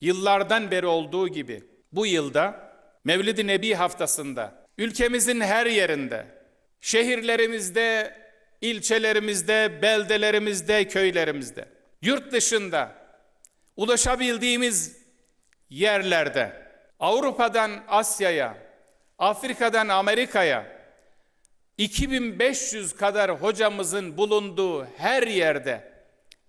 yıllardan beri olduğu gibi bu yılda Mevlid-i Nebi haftasında ülkemizin her yerinde, şehirlerimizde, ilçelerimizde, beldelerimizde, köylerimizde, yurt dışında ulaşabildiğimiz yerlerde, Avrupa'dan Asya'ya, Afrika'dan Amerika'ya, 2500 kadar hocamızın bulunduğu her yerde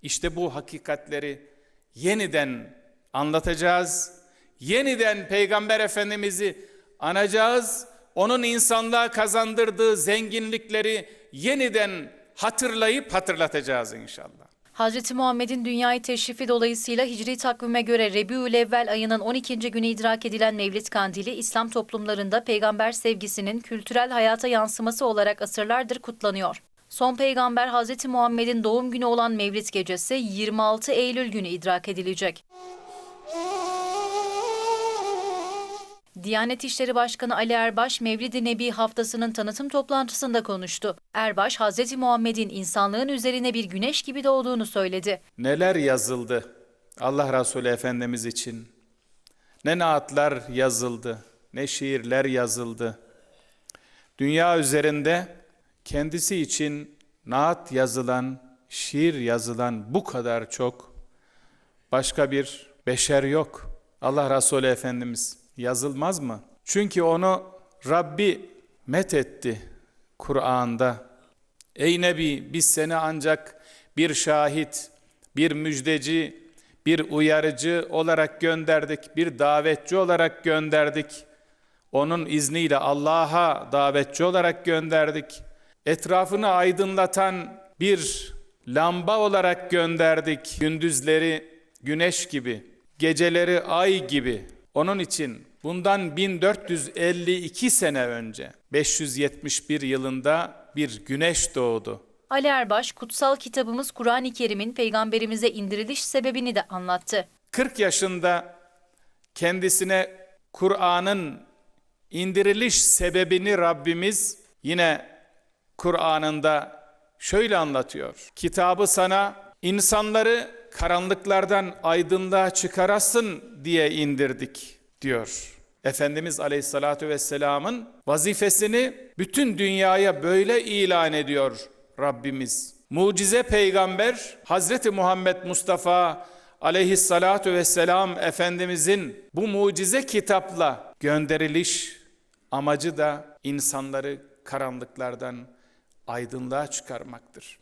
işte bu hakikatleri yeniden anlatacağız. Yeniden Peygamber Efendimiz'i anacağız. Onun insanlığa kazandırdığı zenginlikleri yeniden hatırlayıp hatırlatacağız inşallah. Hazreti Muhammed'in dünyayı teşrifi dolayısıyla Hicri takvime göre Rebiülevvel ayının 12. günü idrak edilen Mevlid Kandili, İslam toplumlarında peygamber sevgisinin kültürel hayata yansıması olarak asırlardır kutlanıyor. Son peygamber Hazreti Muhammed'in doğum günü olan Mevlid gecesi 26 Eylül günü idrak edilecek. Diyanet İşleri Başkanı Ali Erbaş, Mevlid-i Nebi haftasının tanıtım toplantısında konuştu. Erbaş, Hazreti Muhammed'in insanlığın üzerine bir güneş gibi doğduğunu söyledi. Neler yazıldı Allah Resulü Efendimiz için. Ne naatlar yazıldı, ne şiirler yazıldı. Dünya üzerinde kendisi için naat yazılan, şiir yazılan bu kadar çok başka bir beşer yok. Allah Resulü Efendimiz yazılmaz mı? Çünkü onu Rabbi met etti Kur'an'da. Ey Nebi biz seni ancak bir şahit, bir müjdeci, bir uyarıcı olarak gönderdik, bir davetçi olarak gönderdik. Onun izniyle Allah'a davetçi olarak gönderdik. Etrafını aydınlatan bir lamba olarak gönderdik. Gündüzleri güneş gibi, geceleri ay gibi. Onun için bundan 1452 sene önce 571 yılında bir güneş doğdu. Ali Erbaş, kutsal kitabımız Kur'an-ı Kerim'in peygamberimize indiriliş sebebini de anlattı. 40 yaşında kendisine Kur'an'ın indiriliş sebebini Rabbimiz yine Kur'an'ında şöyle anlatıyor. Kitabı sana insanları karanlıklardan aydınlığa çıkarasın diye indirdik diyor. Efendimiz Aleyhisselatü Vesselam'ın vazifesini bütün dünyaya böyle ilan ediyor Rabbimiz. Mucize peygamber Hazreti Muhammed Mustafa Aleyhissalatu vesselam Efendimizin bu mucize kitapla gönderiliş amacı da insanları karanlıklardan aydınlığa çıkarmaktır.